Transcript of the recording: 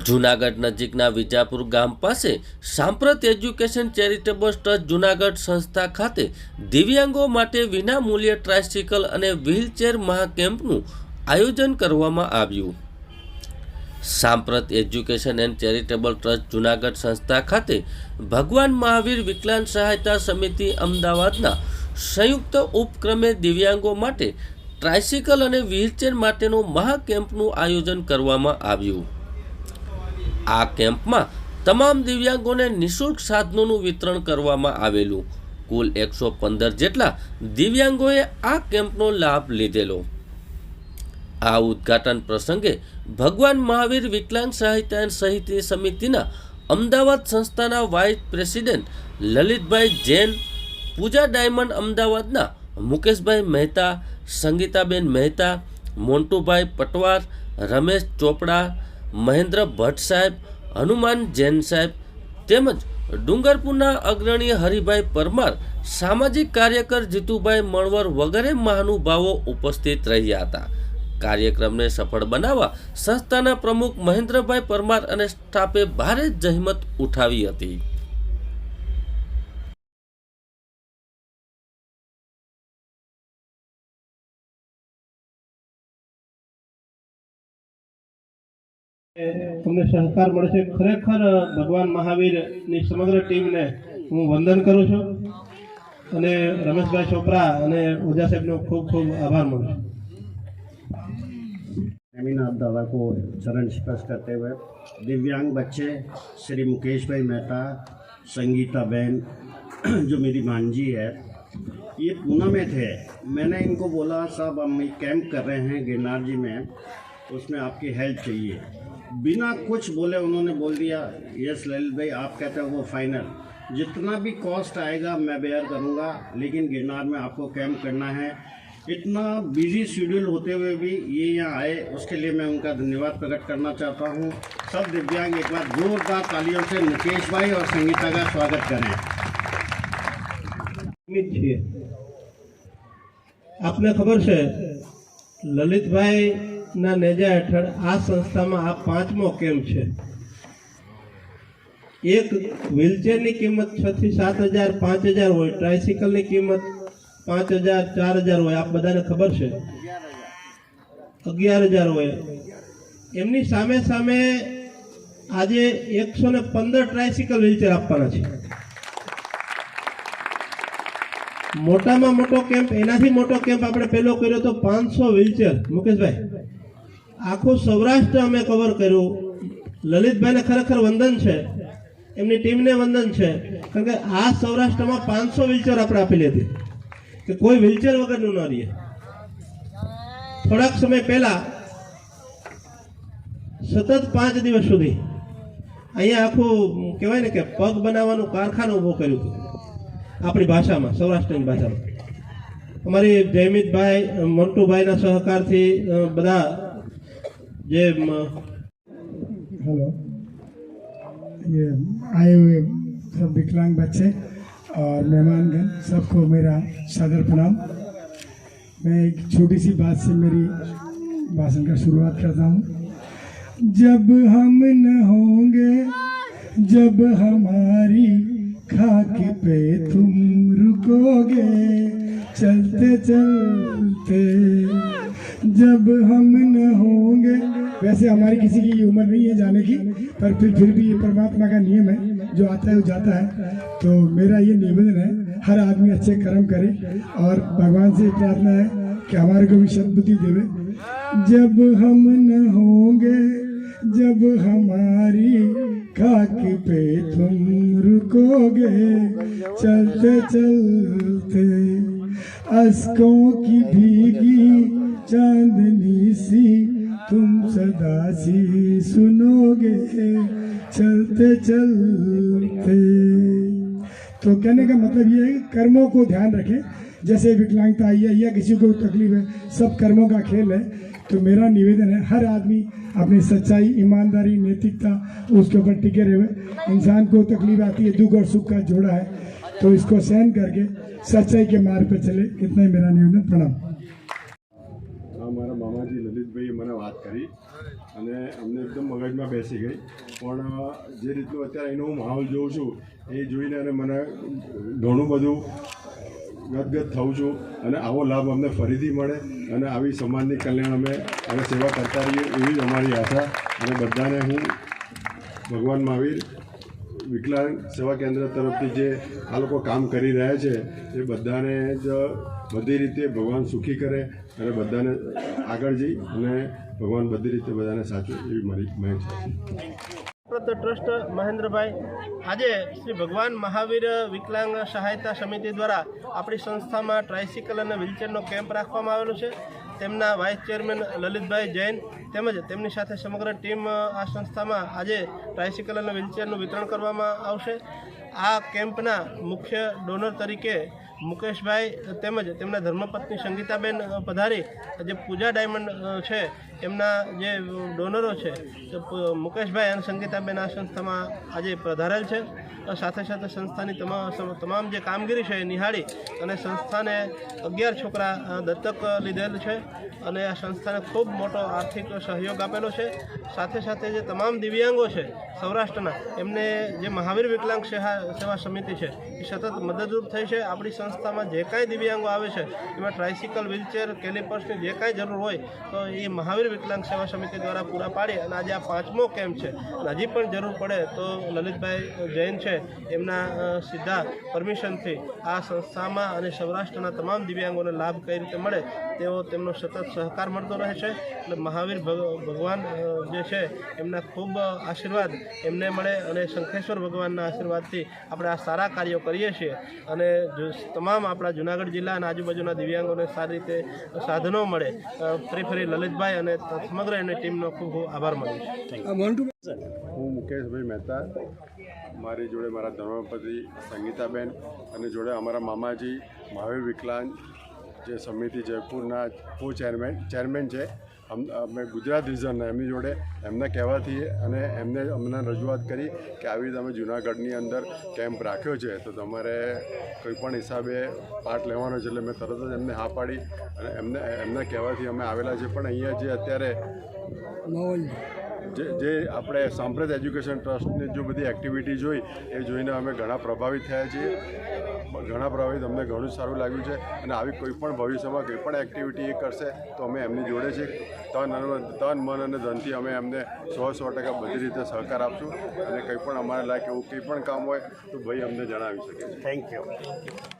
જૂનાગઢ નજીકના વિજાપુર ગામ પાસે સાંપ્રત એજ્યુકેશન ચેરિટેબલ ટ્રસ્ટ જૂનાગઢ સંસ્થા ખાતે દિવ્યાંગો માટે વિનામૂલ્યે ટ્રાયસિકલ અને વ્હીલચેર મહાકેમ્પનું આયોજન કરવામાં આવ્યું. Samprat education and charitable trust Junagadh સંસ્થા ખાતે ભગવાન મહાવીર વિકલાંગ સહાયતા સમિતિ અમદાવાદના સંયુક્ત ઉપક્રમે દિવ્યાંગો માટે ટ્રાયસિકલ અને વ્હીલચેર માટેનું મહાકેમ્પનું આયોજન કરવામાં આવ્યું. આ કેમ્પમાં તમામ દિવ્યાંગોને નિઃશુલ્ક સાધનોનું વિતરણ કરવામાં આવેલું. કુલ એકસો પંદર જેટલા દિવ્યાંગોએ આ કેમ્પનો લાભ લીધેલો. આ ઉદ્ઘાટન પ્રસંગે ભગવાન મહાવીર વિકલાંગ સાહિત્ય સહિતી સમિતિના અમદાવાદ સંસ્થાના vice president Lalitbhai Jain, Pooja diamond અમદાવાદના મુકેશભાઈ મહેતા, સંગીતાબેન મહેતા, મોન્ટુભાઈ પટવાર, રમેશ ચોપડા મહેન્દ્ર ભટ્ટ સાહેબ, હનુમાન જૈન સાહેબ તેમજ ડુંગરપુરના અગ્રણી હરિભાઈ પરમાર, સામાજિક કાર્યકર જીતુભાઈ મણવર વગેરે મહાનુભાવો ઉપસ્થિત રહ્યા હતા. કાર્યક્રમને સફળ બનાવવા સંસ્થાના પ્રમુખ મહેન્દ્રભાઈ પરમાર અને સ્ટાફે ભારે જહેમત ઉઠાવી હતી. તમને સહકાર મળશે ખરેખર ભગવાન મહાવીરની સમગ્ર ટીમને હું વંદન કરું છું અને રમેશભાઈ ચોપરા અને ઓઝા સાહેબનો ખૂબ ખૂબ આભાર માનું છું नेमीनाथ दादा को चरण स्पर्श करते हुए दिव्यांग बच्चे श्री मुकेश भाई मेहता संगीता बहन जो मेरी मांझी है ये पूना में थे मैंने इनको बोला साहब हम एक कैंप कर रहे हैं गिरनार जी में उसमें आपकी हेल्प चाहिए। बिना कुछ बोले उन्होंने बोल दिया, यस ललित भाई, आप कहते हैं वो फाइनल। जितना भी कॉस्ट आएगा, मैं बेयर करूँगा, लेकिन गिरनार में आपको कैंप करना है। इतना बिज़ी शेड्यूल होते हुए भी ये यहाँ आए, उसके लिए मैं उनका धन्यवाद प्रकट करना चाहता हूँ। सब दिव्यांग एक बार जोरदार तालियों से मुकेश भाई और संगीता का स्वागत करें। आपने खबर से ललित भाई લલિતભાઈના નેજા હેઠળ આ સંસ્થામાં આ પાંચમો કેમ્પ છે. એક વ્હીલચેરની કિંમત છ થી સાત હજાર, પાંચ હજાર હોય, ટ્રાયસિકલની કિંમત પાંચ હજાર, ચાર હજાર હોય, આપ બધાને ખબર છે. અગિયાર હજાર હોય. એમની સામે સામે આજે એકસો ને પંદર ટ્રાયસિકલ વ્હીલચેર આપવાના છે. મોટામાં મોટો કેમ્પ, એનાથી મોટો કેમ્પ આપણે પહેલો કર્યો તો પાંચસો વ્હીલચેર. મુકેશભાઈ? આખું સૌરાષ્ટ્ર અમે કવર કર્યું. લલિતભાઈને ખરેખર વંદન છે. એમની ટીમને વંદન છે. કારણ કે આ સૌરાષ્ટ્રમાં પાંચસો વ્હીલચેર આપણે આપેલી હતી કે કોઈ વ્હીલચેર વગરનું ન રહીએ થોડાક સમય પહેલા, સતત પાંચ દિવસ સુધી, અહીંયા આખું, કહેવાય ને કે પગ બનાવવાનું કારખાનું ઊભું કર્યું હતું. આપણી ભાષામાં, સૌરાષ્ટ્રની ભાષામાં. અમારી જયમિતભાઈ મોન્ટુભાઈના સહકારથી બધા મ, हेलो ये आए हुए सब विकलांग बच्चे और मेहमानगण सबको मेरा सादर प्रणाम। मैं एक छोटी सी बात से मेरी भाषण का शुरुआत करता हूँ। जब हम न होंगे जब हमारी खाक पे तुम रुकोगे चलते चलते जब हम न होंगे। वैसे हमारी किसी की उम्र नहीं है जाने की, पर फिर फिर भी ये परमात्मा का नियम है, जो आता है, वो जाता है। तो मेरा ये निवेदन है, हर आदमी अच्छे कर्म करे और भगवान से प्रार्थना है कि हमारे को भी सद्बुद्धि देवे। जब हम न होंगे, जब हमारी खाक पे तुम रुकोगे, चलते चलते अस्कों की भीगी चांदनी सी, तुम सदा सी सुनोगे, चलते चलते। तो कहने का मतलब ये है कि कर्मों को ध्यान रखें। जैसे विकलांगता आई है, या किसी को तकलीफ़ है, सब कर्मों का खेल है। तो मेरा निवेदन है, हर आदमी अपनी सच्चाई, ईमानदारी, नैतिकता, उसके ऊपर टिके रहे। इंसान को तकलीफ़ आती है, दुख और सुख का जोड़ा है। तो इसको सहन करके, सच्चाई के मार्ग पर चले। इतना ही मेरा निवेदन, प्रणाम। हम મારા મામાજી લલિતભાઈએ મને વાત કરી અને અમને એકદમ મગજમાં બેસી ગઈ. પણ જે રીતનું અત્યારે એનો હું માહોલ જોઉં છું, એ જોઈને અને મને ઘણું બધું ગદગદ થઉં છું અને આવો લાભ અમને ફરીથી મળે અને આવી સમાજની કલ્યાણ અમે અને સેવા કરતા રહીએ એવી જ અમારી આશા અને બધાને હું ભગવાન મહાવીર વિકલાંગ સેવા કેન્દ્ર તરફથી જે આ લોકો કામ કરી રહ્યા છે, એ બધાને જ બધી રીતે ભગવાન સુખી કરે અને બધાને આગળ જઈ અને ભગવાન બધી રીતે બધાને સાચું એવી મારી મહેનત છે. ટ્રસ્ટ મહેન્દ્રભાઈ, આજે શ્રી ભગવાન મહાવીર વિકલાંગ સહાયતા સમિતિ દ્વારા આપણી સંસ્થામાં ટ્રાયસિકલ અને વ્હીલચેરનો કેમ્પ રાખવામાં આવેલો છે. તેમના વાઇસ ચેરમેન લલિતભાઈ જૈન તેમજ તેમની સાથે સમગ્ર ટીમ આ સંસ્થામાં આજે ટ્રાયસિકલ અને વ્હીલચેરનું વિતરણ કરવામાં આવશે. આ કેમ્પના મુખ્ય ડોનર તરીકે મુકેશભાઈ તેમજ તેમના ધર્મપત્ની સંગીતાબેન પધારી. જે પૂજા ડાયમંડ છે. એમના જે ડોનરો છે મુકેશભાઈ અને સંગીતાબેન આ સંસ્થામાં આજે પધારેલ છે. સાથે સાથે સંસ્થાની તમામ તમામ જે કામગીરી છે એ નિહાળી અને સંસ્થાને અગિયાર છોકરા દત્તક લીધેલ છે અને આ સંસ્થાને ખૂબ મોટો આર્થિક સહયોગ આપેલો છે. સાથે સાથે જે તમામ દિવ્યાંગો છે, સૌરાષ્ટ્રના, એમને જે મહાવીર વિકલાંગ સેવા સમિતિ છે, એ સતત મદદરૂપ થઈ છે. આપણી સંસ્થામાં જે કાંઈ દિવ્યાંગો આવે છે, એમાં ટ્રાયસિકલ વ્હીલચેર કેલિપર્સની જે કાંઈ જરૂર હોય, તો એ મહાવીર વિકલાંગ સેવા સમિતિ દ્વારા પૂરા પાડી અને આજે આ પાંચમો કેમ્પ છે. હજી પણ જરૂર પડે તો લલિતભાઈ જૈન છે, એમના સીધા પરમિશનથી આ સંસ્થામાં અને સૌરાષ્ટ્રના તમામ દિવ્યાંગોને લાભ કઈ રીતે મળે તેઓ તેમનો સતત સહકાર મળતો રહે છે. એટલે મહાવીર ભગ- ભગવાન જે છે, એમના ખૂબ આશીર્વાદ એમને મળે અને શંખેશ્વર ભગવાનના આશીર્વાદથી આપણે આ સારા કાર્યો કરીએ છીએ. અને તમામ આપણા જુનાગઢ જિલ્લા અને આજુબાજુના દિવ્યાંગોને સારી રીતે સાધનો મળે. ફરી ફરી લલિતભાઈ અને સમગ્ર એની ટીમનો ખૂબ ખૂબ આભાર માનું છું. હું મુકેશભાઈ મહેતા મારી જોડે મારા ધર્મપતિ સંગીતાબેન અને જોડે અમારા મામાજી મહાવીર વિકલાંગ જે સમિતિ જયપુરના કો ચેરમેન ચેરમેન છે અમ- ગુજરાત રિઝનના એમની જોડે એમના કહેવાથી અને એમને અમને રજૂઆત કરી કે આવી રીતે અમે જુનાગઢની અંદર કેમ્પ રાખ્યો છે, તો તમારે કોઈ પણ હિસાબે પાર્ટ લેવાનો છે એટલે મેં તરત જ એમને હા પાડી અને એમને, એમના કહેવાથી અમે આવેલા છે. પણ અહીંયા જે અત્યારે જે આપણે સાંપ્રત એજ્યુકેશન ટ્રસ્ટની જો બધી એક્ટિવિટી જોઈ, એ જોઈને અમે ઘણા પ્રભાવિત થયા છીએ. ઘણા પ્રભાવિત, અમને ઘણું સારું લાગ્યું છે. અને આવી કોઈ પણ ભવિષ્યમાં કોઈ પણ એક્ટિવિટી એ કરશે, તો અમે એમની જોડે છે તન અને તન, મન અને ધનથી અમે એમને સો સો ટકા બધી રીતે સહકાર આપશું. અને કંઈ પણ અમારે લાયક એવું કંઈ પણ કામ હોય, તો ભાઈ અમને જણાવી શકે થેન્ક યુ